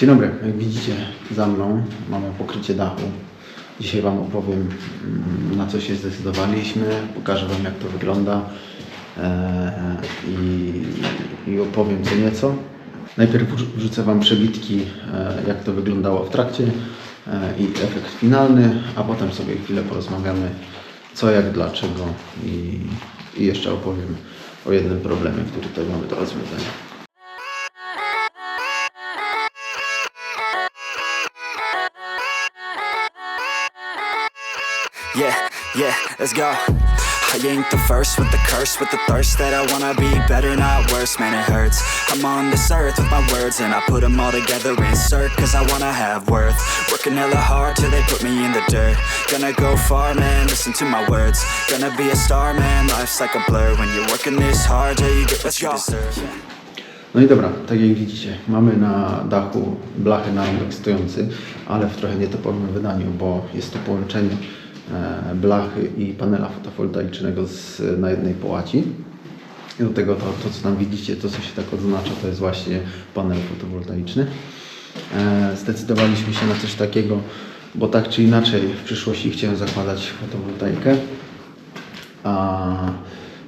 Dzień dobry, jak widzicie za mną mamy pokrycie dachu. Dzisiaj Wam opowiem mm, na co się zdecydowaliśmy, pokażę Wam jak to wygląda e, i, i opowiem co nieco. Najpierw wrzu- wrzucę Wam przebitki e, jak to wyglądało w trakcie e, i efekt finalny, a potem sobie chwilę porozmawiamy co, jak, dlaczego i, i jeszcze opowiem o jednym problemie, który tutaj mamy do rozwiązania. Yeah, yeah, let's go. I ain't the first with the curse, with the thirst that I wanna be better, not worse, man, it hurts. I'm on this earth with my words, and I put them all together, insert, cause I wanna have worth. Working hella hard till they put me in the dirt. Gonna go far, man, listen to my words. Gonna be a star, man, life's like a blur. When you're working this hard till you get what you deserve. No i dobra, tak jak widzicie, mamy na dachu blachy na rąbek stojący, ale w trochę nietypowym wydaniu, bo jest to połączenie blachy i panela fotowoltaicznego z, na jednej połaci. I do tego to, to, co tam widzicie, to co się tak odznacza, to jest właśnie panel fotowoltaiczny. E, zdecydowaliśmy się na coś takiego, bo tak czy inaczej w przyszłości chciałem zakładać fotowoltaikę. A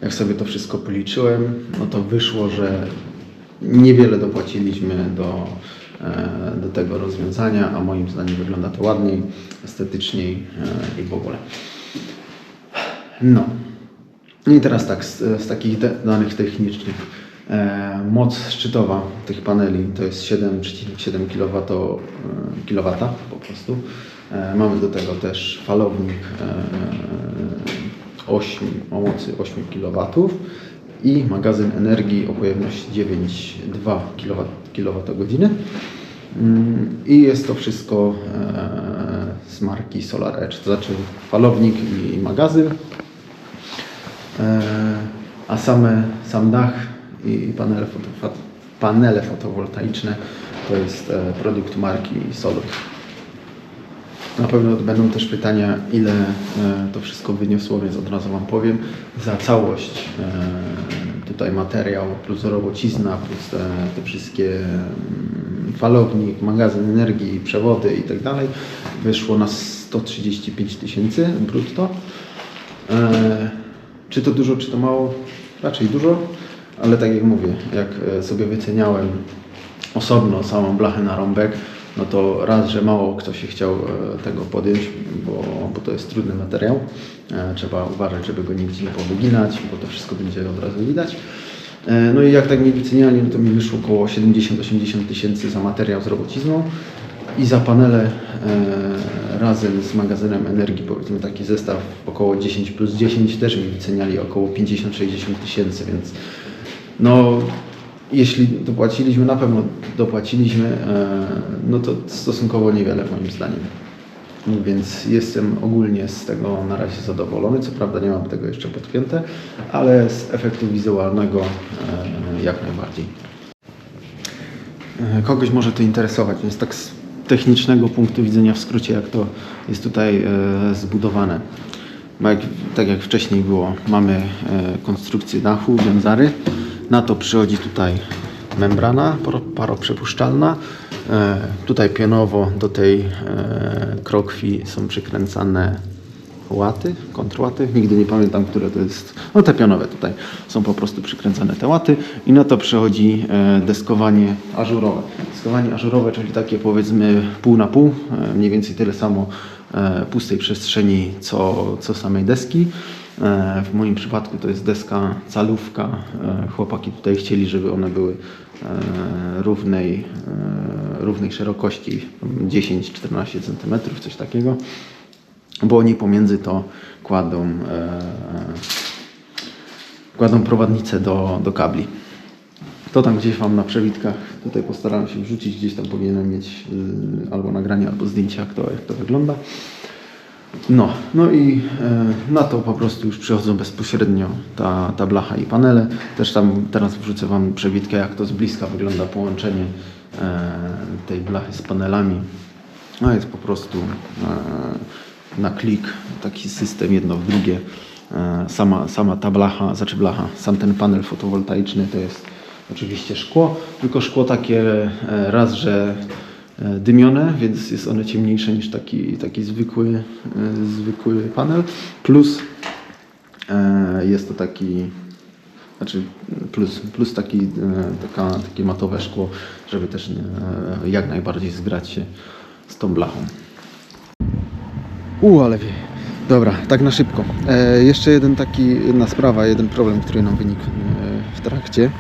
jak sobie to wszystko policzyłem, no to wyszło, że niewiele dopłaciliśmy do, e, do tego rozwiązania, a moim zdaniem wygląda to ładniej, estetyczniej e, i w ogóle. No. No i teraz tak, z, z takich danych technicznych. E, moc szczytowa tych paneli to jest 7,7 kW, e, kilowata po prostu. E, mamy do tego też falownik e, 8, o mocy 8 kW i magazyn energii o pojemności 9,2 kWh. Mm, I jest to wszystko e, z marki Solar Edge, to znaczy falownik i magazyn. E, a same, sam dach i panele, foto, panele fotowoltaiczne to jest e, produkt marki Solur. Na pewno będą też pytania, ile e, to wszystko wyniosło, więc od razu Wam powiem. Za całość e, tutaj materiał plus robocizna, plus te, te wszystkie mm, falownik, magazyn energii, przewody i tak dalej wyszło na 135 tysięcy brutto. E, Czy to dużo, czy to mało? Raczej dużo, ale tak jak mówię, jak sobie wyceniałem osobno samą blachę na rąbek, no to raz, że mało kto się chciał e, tego podjąć, bo, bo to jest trudny materiał. E, Trzeba uważać, żeby go nigdzie nie powyginać, bo to wszystko będzie od razu widać. E, No i jak tak mi wyceniali, no to mi wyszło około 70-80 tysięcy za materiał z robocizną i za panele razem z magazynem energii, powiedzmy taki zestaw około 10 plus 10 też mi wyceniali około 50-60 tysięcy, więc no jeśli dopłaciliśmy, na pewno dopłaciliśmy, e, no to stosunkowo niewiele moim zdaniem. Więc jestem ogólnie z tego na razie zadowolony. Co prawda nie mam tego jeszcze podpięte, ale z efektu wizualnego e, jak najbardziej. E, Kogoś może to interesować, więc tak z technicznego punktu widzenia w skrócie, jak to jest tutaj zbudowane. Tak jak wcześniej było, mamy konstrukcję dachu, wiązary. Na to przychodzi tutaj membrana paro- paroprzepuszczalna. E, tutaj pionowo do tej e, krokwi są przykręcane łaty, kontrłaty, nigdy nie pamiętam, które to jest, no te pionowe tutaj są po prostu przykręcane te łaty i na to przychodzi e, deskowanie ażurowe. Deskowanie ażurowe, czyli takie powiedzmy pół na pół, mniej więcej tyle samo pustej przestrzeni co, co samej deski. E, W moim przypadku to jest deska calówka. E, Chłopaki tutaj chcieli, żeby one były e, równej, równej szerokości 10-14 cm, coś takiego bo oni pomiędzy to kładą, kładą prowadnicę do, do kabli. To tam gdzieś Wam na przewitkach, tutaj postaram się wrzucić, gdzieś tam powinienem mieć albo nagranie, albo zdjęcie, jak to, jak to wygląda. No, no i e, na to po prostu już przychodzą bezpośrednio ta, ta blacha i panele. Też tam teraz wrzucę Wam przewitkę, jak to z bliska wygląda połączenie e, tej blachy z panelami. No jest po prostu e, na klik taki system jedno w drugie. Sama, sama ta blacha, znaczy blacha, sam ten panel fotowoltaiczny to jest oczywiście szkło, tylko szkło takie raz, że dymione, więc jest one ciemniejsze niż taki, taki zwykły, e, zwykły panel. Plus e, jest to taki, znaczy plus, plus taki, e, taka, takie matowe szkło, żeby też e, jak najbardziej zgrać się z tą blachą. U, ale wie. Dobra, tak na szybko. E, jeszcze jeden taki, jedna sprawa, jeden problem, który nam wynikł e, w trakcie.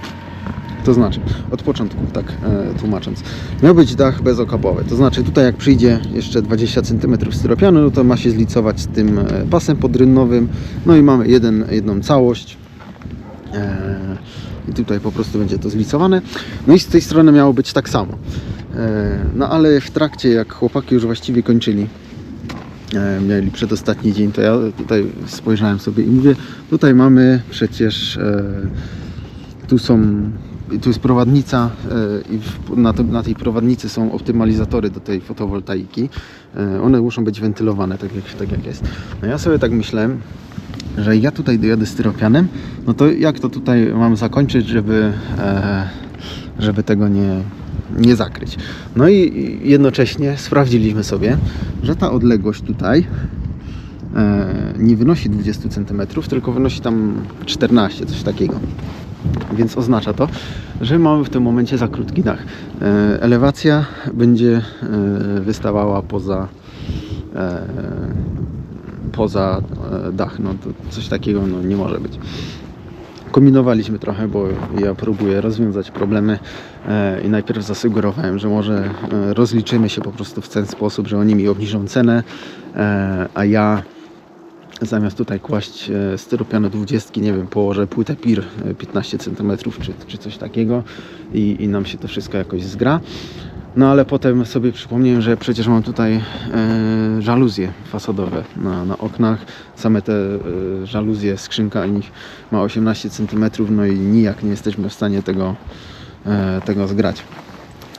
To znaczy, od początku, tak e, tłumacząc, miał być dach bezokapowy. To znaczy, tutaj jak przyjdzie jeszcze 20 cm styropianu, to ma się zlicować z tym e, pasem podrynnowym. No i mamy jeden, jedną całość. E, I tutaj po prostu będzie to zlicowane. No i z tej strony miało być tak samo. E, no ale w trakcie, jak chłopaki już właściwie kończyli, e, mieli przedostatni dzień, to ja tutaj spojrzałem sobie i mówię, tutaj mamy przecież, e, tu są, tu jest prowadnica e, i na, na tej prowadnicy są optymalizatory do tej fotowoltaiki. E, one muszą być wentylowane, tak jak, tak jak jest. No ja sobie tak myślałem, że ja tutaj dojadę styropianem, no to jak to tutaj mam zakończyć, żeby, e, żeby tego nie, nie zakryć. No i jednocześnie sprawdziliśmy sobie, że ta odległość tutaj nie wynosi 20 cm, tylko wynosi tam 14, coś takiego. Więc oznacza to, że mamy w tym momencie za krótki dach. E, elewacja będzie e, wystawała poza e, poza dach. No to coś takiego no, nie może być. Kombinowaliśmy trochę, bo ja próbuję rozwiązać problemy i najpierw zasugerowałem, że może rozliczymy się po prostu w ten sposób, że oni mi obniżą cenę, a ja zamiast tutaj kłaść e, styropianu 20, nie wiem, położę płytę PIR e, 15 cm czy, czy coś takiego i, i nam się to wszystko jakoś zgra. No ale potem sobie przypomniałem, że przecież mam tutaj e, żaluzje fasadowe na, na oknach. Same te e, żaluzje, skrzynka nich ma 18 cm, no i nijak nie jesteśmy w stanie tego, e, tego zgrać.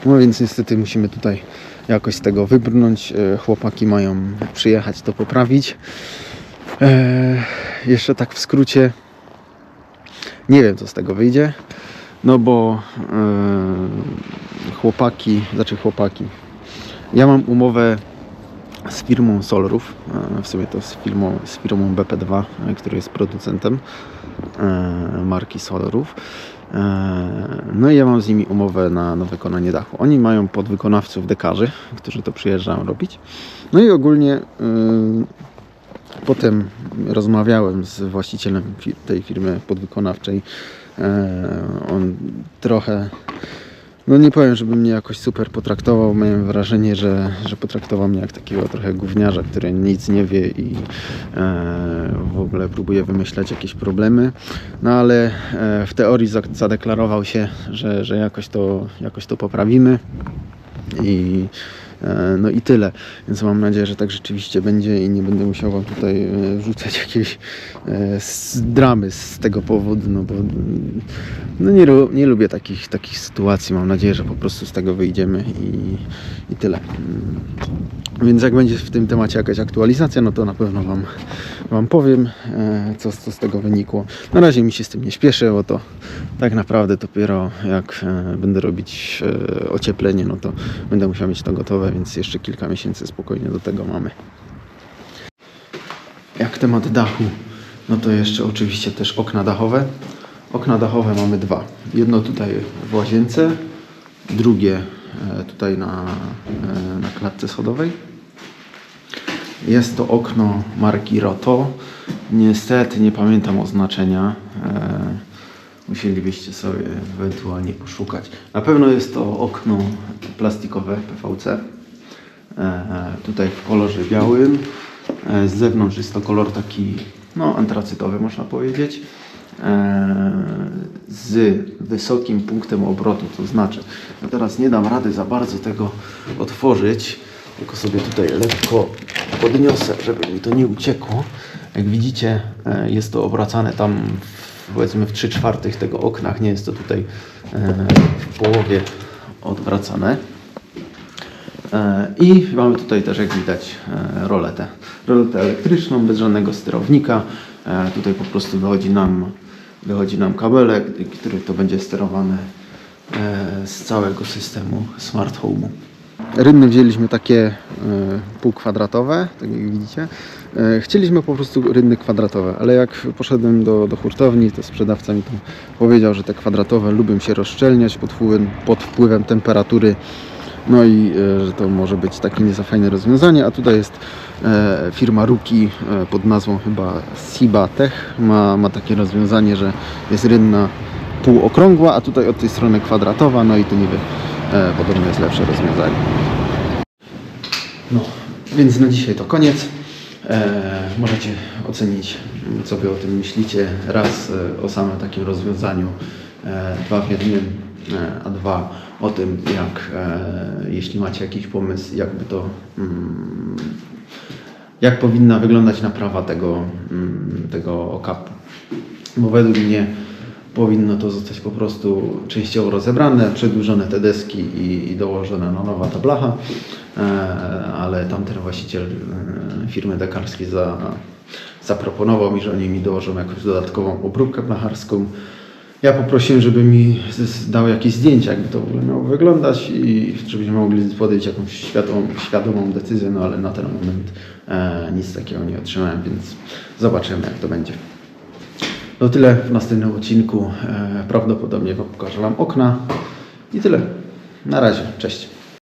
No więc niestety musimy tutaj jakoś z tego wybrnąć. E, chłopaki mają przyjechać to poprawić. E, jeszcze tak w skrócie, nie wiem co z tego wyjdzie, no bo e, chłopaki, znaczy chłopaki, ja mam umowę z firmą Solrów, e, w sumie to z firmą, z firmą BP2, e, który jest producentem marki Solrów. No i ja mam z nimi umowę na, na wykonanie dachu. Oni mają podwykonawców dekarzy, którzy to przyjeżdżają robić. No i ogólnie Potem rozmawiałem z właścicielem tej firmy podwykonawczej. E, On trochę, no nie powiem, żeby mnie jakoś super potraktował. Miałem wrażenie, że, że potraktował mnie jak takiego trochę gówniarza, który nic nie wie i e, w ogóle próbuje wymyślać jakieś problemy. No ale e, w teorii za- zadeklarował się, że, że jakoś, to, jakoś to poprawimy. I no i tyle. Więc mam nadzieję, że tak rzeczywiście będzie i nie będę musiał wam tutaj e, wrzucać e, z dramy z tego powodu, no bo mm, no nie, nie lubię takich, takich sytuacji. Mam nadzieję, że po prostu z tego wyjdziemy i, i tyle. Mm. Więc jak będzie w tym temacie jakaś aktualizacja, no to na pewno Wam, wam powiem, e, co, co z tego wynikło. Na razie mi się z tym nie śpieszę, bo to tak naprawdę dopiero jak e, będę robić e, ocieplenie, no to będę musiał mieć to gotowe, więc jeszcze kilka miesięcy spokojnie do tego mamy. Jak temat dachu, no to jeszcze oczywiście też okna dachowe. Okna dachowe mamy dwa. Jedno tutaj w łazience, drugie e, tutaj na, e, na klatce schodowej. Jest to okno marki Roto. Niestety nie pamiętam oznaczenia. E, Musielibyście sobie ewentualnie poszukać. Na pewno jest to okno plastikowe PVC. E, tutaj w kolorze białym. E, z zewnątrz jest to kolor taki no, antracytowy, można powiedzieć. E, z wysokim punktem obrotu, to znaczy, ja teraz nie dam rady za bardzo tego otworzyć, tylko sobie tutaj lekko podniosę, żeby mi to nie uciekło. Jak widzicie, jest to obracane tam powiedzmy w 3 czwartych tego oknach, nie jest to tutaj w połowie odwracane. E, I mamy tutaj też, jak widać, e, roletę. Roletę elektryczną, bez żadnego sterownika. E, Tutaj po prostu wychodzi nam, wychodzi nam kabelek, który to będzie sterowany z całego systemu Smart Home'u. Rynny wzięliśmy takie półkwadratowe, tak jak widzicie. Chcieliśmy po prostu rynny kwadratowe, ale jak poszedłem do, do hurtowni, to sprzedawca mi tam powiedział, że te kwadratowe lubią się rozszczelniać pod wpływem, pod wpływem temperatury. No i e, że to może być takie nie za fajne rozwiązanie, a tutaj jest e, firma Ruki e, pod nazwą chyba Siba Tech ma, ma takie rozwiązanie, że jest rynna półokrągła, a tutaj od tej strony kwadratowa, no i to niby podobno jest lepsze rozwiązanie. No, więc na dzisiaj to koniec. Możecie ocenić, co Wy o tym myślicie. Raz o samym takim rozwiązaniu, dwa w jednym, a dwa o tym, jak, e, jeśli macie jakiś pomysł, jakby to, mm, jak powinna wyglądać naprawa tego, mm, tego okapu. Bo według mnie powinno to zostać po prostu częściowo rozebrane, przedłużone te deski i, i dołożone no, nowa ta blacha, e, ale tamten właściciel e, firmy dekarskiej za, zaproponował mi, że oni mi dołożą jakąś dodatkową obróbkę blacharską. Ja poprosiłem, żeby mi dał jakieś zdjęcia, jakby to w ogóle miało wyglądać i żebyśmy mogli podjąć jakąś świadomą, świadomą decyzję, no ale na ten moment e, nic takiego nie otrzymałem, więc zobaczymy jak to będzie. To tyle w następnym odcinku. E, Prawdopodobnie pokażę Wam okna. I tyle. Na razie. Cześć.